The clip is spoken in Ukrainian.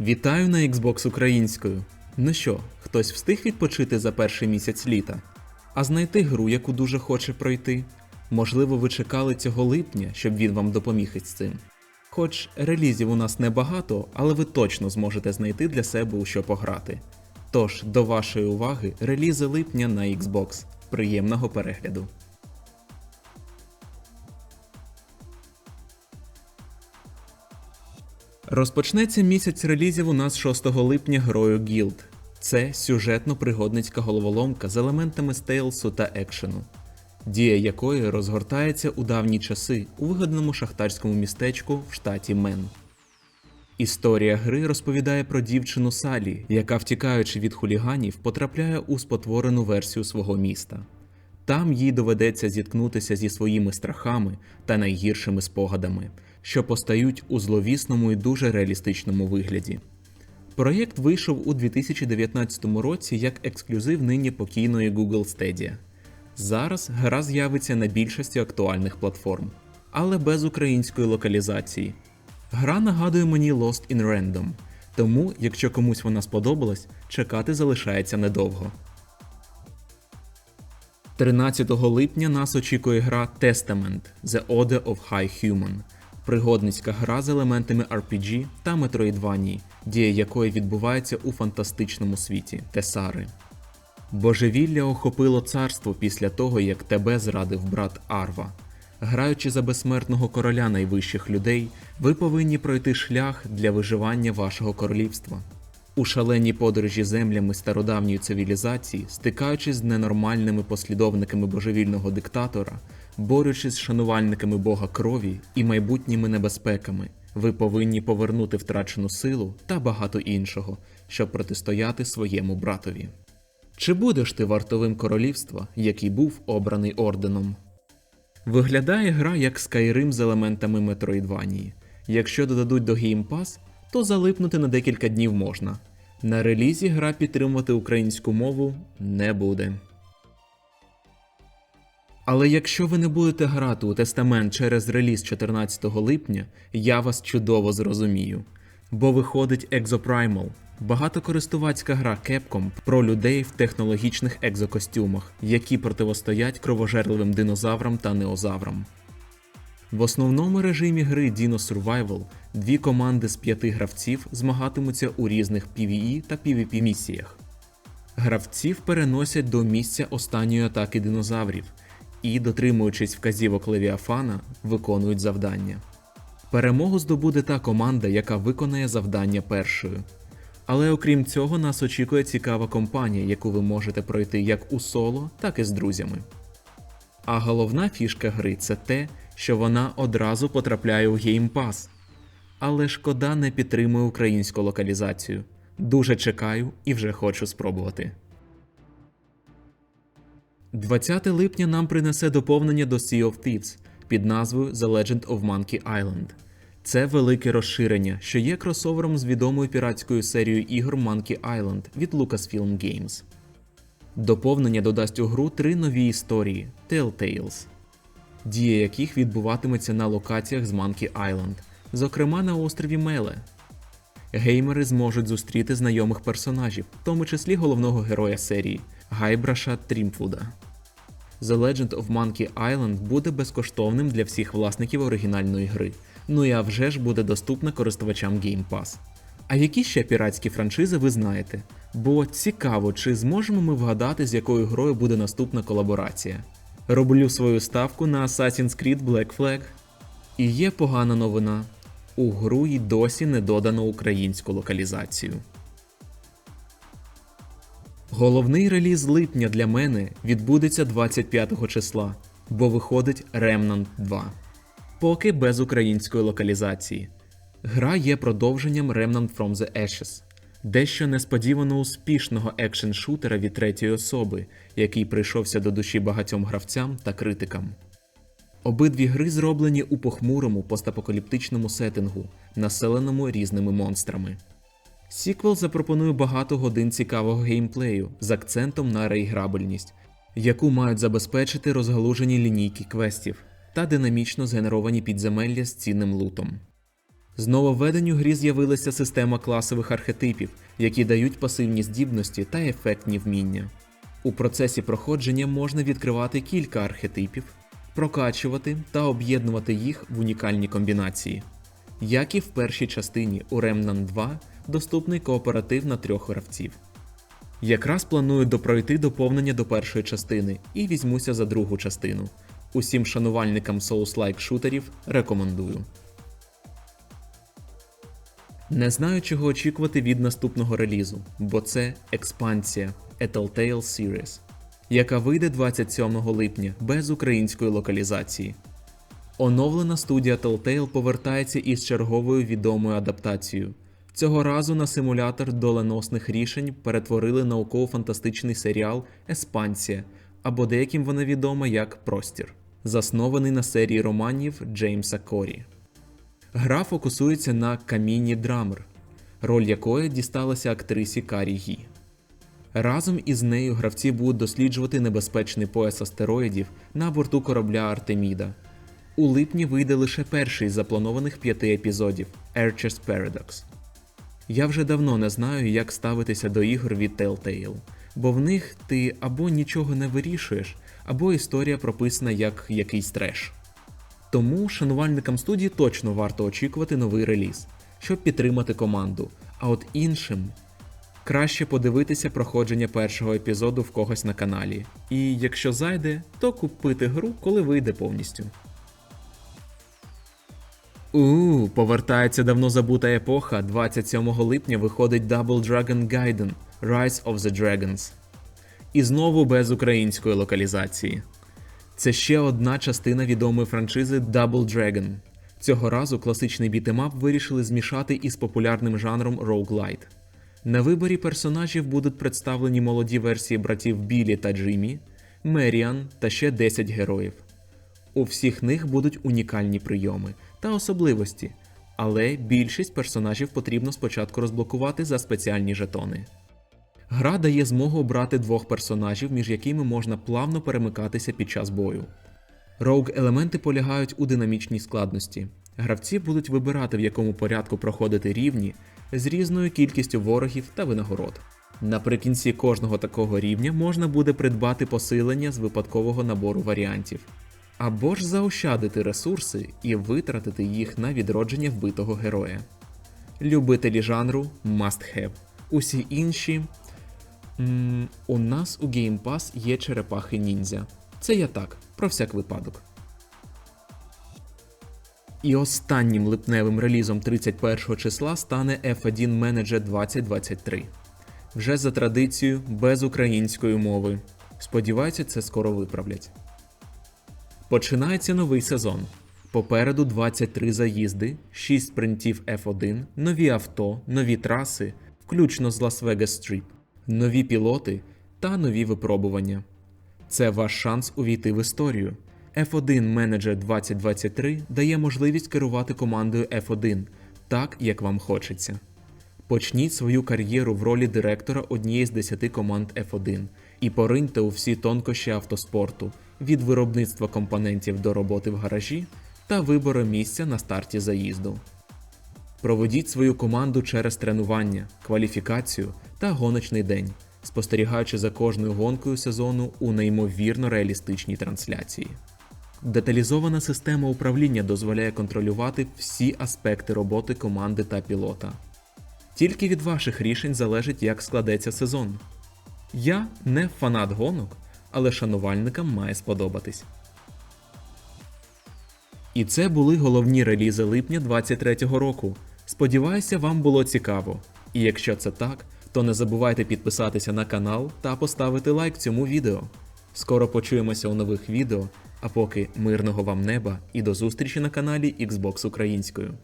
Вітаю на Xbox українською. Ну що, хтось встиг відпочити за перший місяць літа? А знайти гру, яку дуже хоче пройти? Можливо, ви чекали цього липня, щоб він вам допоміг із цим. Хоч релізів у нас небагато, але ви точно зможете знайти для себе у що пограти. Тож, до вашої уваги, релізи липня на Xbox. Приємного перегляду! Розпочнеться місяць релізів у нас 6 липня грою Guild. Це сюжетно-пригодницька головоломка з елементами стейлсу та екшену, дія якої розгортається у давні часи у вигаданому шахтарському містечку в штаті Мен. Історія гри розповідає про дівчину Салі, яка, втікаючи від хуліганів, потрапляє у спотворену версію свого міста. Там їй доведеться зіткнутися зі своїми страхами та найгіршими спогадами, що постають у зловісному і дуже реалістичному вигляді. Проєкт вийшов у 2019 році як ексклюзив нині покійної Google Stadia. Зараз гра з'явиться на більшості актуальних платформ, але без української локалізації. Гра нагадує мені Lost in Random, тому, якщо комусь вона сподобалась, чекати залишається недовго. 13 липня нас очікує гра Testament The Order of High Human, пригодницька гра з елементами RPG та Metroidvania, дія якої відбувається у фантастичному світі Тесари. Божевілля охопило царство після того, як тебе зрадив брат Арва. Граючи за безсмертного короля найвищих людей, ви повинні пройти шлях для виживання вашого королівства. У шаленій подорожі землями стародавньої цивілізації, стикаючись з ненормальними послідовниками божевільного диктатора, борючись з шанувальниками бога крові і майбутніми небезпеками, ви повинні повернути втрачену силу та багато іншого, щоб протистояти своєму братові. Чи будеш ти вартовим королівства, який був обраний орденом? Виглядає гра як Skyrim з елементами Метроїдванії. Якщо додадуть до Game Pass, то залипнути на декілька днів можна. На релізі гра підтримувати українську мову не буде. Але якщо ви не будете грати у тестамент через реліз 14 липня, я вас чудово зрозумію. Бо виходить Exoprimal – багатокористувацька гра Capcom про людей в технологічних екзокостюмах, які противостоять кровожерливим динозаврам та неозаврам. В основному режимі гри Dino Survival дві команди з п'яти гравців змагатимуться у різних PvE та PvP місіях. Гравців переносять до місця останньої атаки динозаврів і, дотримуючись вказівок Левіафана, виконують завдання. Перемогу здобуде та команда, яка виконає завдання першою. Але окрім цього, нас очікує цікава компанія, яку ви можете пройти як у соло, так і з друзями. А головна фішка гри це те, що вона одразу потрапляє у Game Pass. Але шкода не підтримує українську локалізацію. Дуже чекаю і вже хочу спробувати. 20 липня нам принесе доповнення до Sea of Thieves під назвою The Legend of Monkey Island. Це велике розширення, що є кросовером з відомою піратською серією ігор Monkey Island від Lucasfilm Games. Доповнення додасть у гру три нові історії Telltales, дія яких відбуватиметься на локаціях з Monkey Island, зокрема на острові Меле. Геймери зможуть зустріти знайомих персонажів, в тому числі головного героя серії Гайбраша Трімфуда. The Legend of Monkey Island буде безкоштовним для всіх власників оригінальної гри, ну і а вже ж буде доступна користувачам Game Pass. А які ще піратські франшизи ви знаєте? Бо цікаво, чи зможемо ми вгадати, з якою грою буде наступна колаборація. Роблю свою ставку на Assassin's Creed Black Flag. І є погана новина. У гру й досі не додано українську локалізацію. Головний реліз липня для мене відбудеться 25 числа, бо виходить Remnant 2. Поки без української локалізації. Гра є продовженням Remnant from the Ashes, дещо несподівано успішного екшн-шутера від третьої особи, який прийшовся до душі багатьом гравцям та критикам. Обидві гри зроблені у похмурому постапокаліптичному сеттингу, населеному різними монстрами. Сіквел запропонує багато годин цікавого геймплею з акцентом на реіграбельність, яку мають забезпечити розгалужені лінійки квестів та динамічно згенеровані підземелля з цінним лутом. З нововведень грі з'явилася система класових архетипів, які дають пасивні здібності та ефектні вміння. У процесі проходження можна відкривати кілька архетипів, прокачувати та об'єднувати їх в унікальні комбінації. Як і в першій частині у Remnant 2 доступний кооператив на трьох гравців. Якраз планую допройти доповнення до першої частини і візьмуся за другу частину. Усім шанувальникам Souls-like шутерів рекомендую. Не знаю, чого очікувати від наступного релізу, бо це експансія A Telltale Series, яка вийде 27 липня без української локалізації. Оновлена студія Telltale повертається із черговою відомою адаптацією. Цього разу на симулятор доленосних рішень перетворили науково-фантастичний серіал Еспансія, або деяким вона відома як Простір, заснований на серії романів Джеймса Корі. Гра фокусується на камінні Драмер, роль якої дісталася актрисі Карі Гі. Разом із нею гравці будуть досліджувати небезпечний пояс астероїдів на борту корабля Артеміда. У липні вийде лише перший з запланованих п'яти епізодів Archer's Paradox. Я вже давно не знаю, як ставитися до ігор від Telltale, бо в них ти або нічого не вирішуєш, або історія прописана як якийсь треш. Тому шанувальникам студії точно варто очікувати новий реліз, щоб підтримати команду. А от іншим краще подивитися проходження першого епізоду в когось на каналі. І якщо зайде, то купити гру, коли вийде повністю. У, повертається давно забута епоха. 27 липня виходить Double Dragon Gaiden Rise of the Dragons. І знову без української локалізації. Це ще одна частина відомої франшизи Double Dragon. Цього разу класичний бітемап вирішили змішати із популярним жанром roguelite. На виборі персонажів будуть представлені молоді версії братів Білі та Джиммі, Меріан та ще 10 героїв. У всіх них будуть унікальні прийоми та особливості, але більшість персонажів потрібно спочатку розблокувати за спеціальні жетони. Гра дає змогу обрати двох персонажів, між якими можна плавно перемикатися під час бою. Роуг елементи полягають у динамічній складності. Гравці будуть вибирати, в якому порядку проходити рівні з різною кількістю ворогів та винагород. Наприкінці кожного такого рівня можна буде придбати посилення з випадкового набору варіантів, або ж заощадити ресурси і витратити їх на відродження вбитого героя. Любителі жанру must have. Усі інші. м, у нас у Game Pass є черепахи ніндзя. Це я так, про всяк випадок. І останнім липневим релізом 31 числа стане F1 Manager 2023. Вже за традицією без української мови. Сподіваюся, це скоро виправлять. Починається новий сезон. Попереду 23 заїзди, 6 спринтів F1, нові авто, нові траси, включно з Vegas Strip, нові пілоти та нові випробування. Це ваш шанс увійти в історію. F1 Manager 2023 дає можливість керувати командою F1 так, як вам хочеться. Почніть свою кар'єру в ролі директора однієї з 10 команд F1 і пориньте у всі тонкощі автоспорту від виробництва компонентів до роботи в гаражі та вибору місця на старті заїзду. Проведіть свою команду через тренування, кваліфікацію та гоночний день, спостерігаючи за кожною гонкою сезону у неймовірно реалістичній трансляції. Деталізована система управління дозволяє контролювати всі аспекти роботи команди та пілота. Тільки від ваших рішень залежить, як складеться сезон. Я не фанат гонок, але шанувальникам має сподобатись. І це були головні релізи липня 23-го року. Сподіваюся, вам було цікаво. І якщо це так, то не забувайте підписатися на канал та поставити лайк цьому відео. Скоро почуємося у нових відео, а поки мирного вам неба і до зустрічі на каналі Xbox Українською.